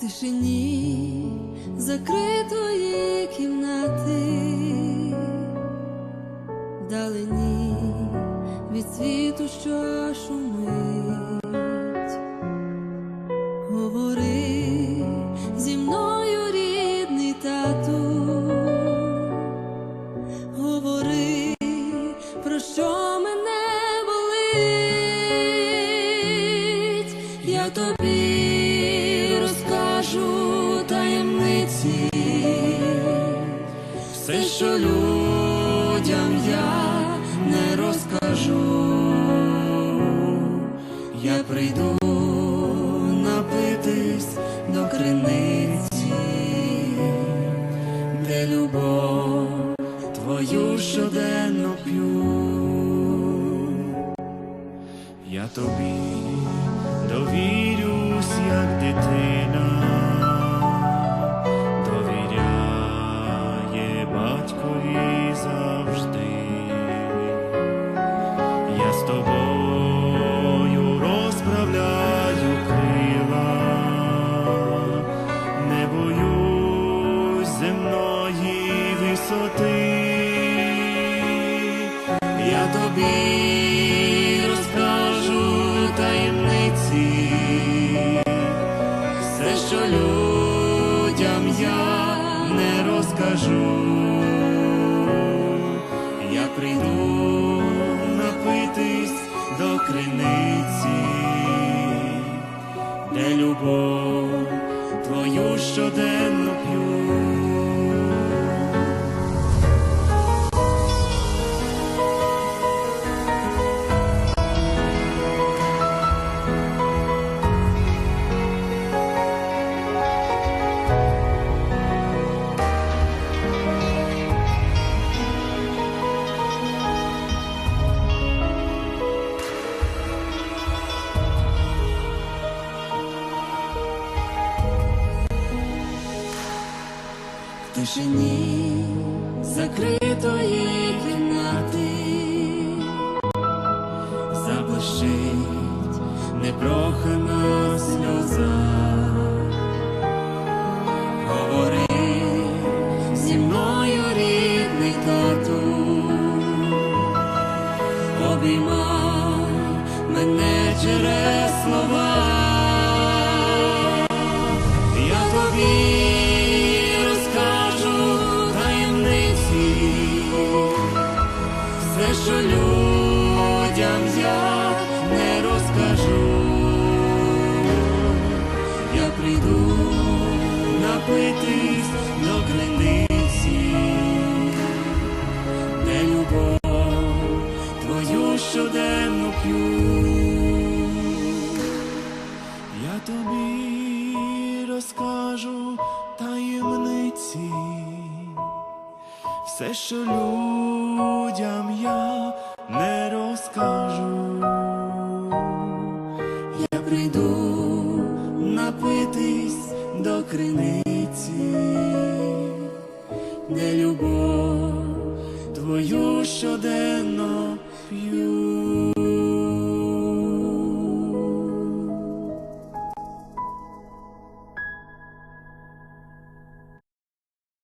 тишині закритої кімнати, вдалині від світу, що шумить, говори зі мною, рідний тату, говори, про що розкажу таємниці, все, що людям я не розкажу, я прийду напитись до криниці, де любов твою щоденно п'ю. Я тобі довірюсь, як дитина, з тобою розправляю крила, не боюсь земної висоти. Я тобі розкажу таємниці, все, що людям я не розкажу. Криниці, де любов твою щоденно п'ю. Тишині закритої що людям я не розкажу. Я прийду напитись до криниці, де любов твою щоденно п'ю. Я тобі розкажу таємниці, все, що людям я не розкажу. Я прийду напитись до криниці, де любов твою щоденно п'ю.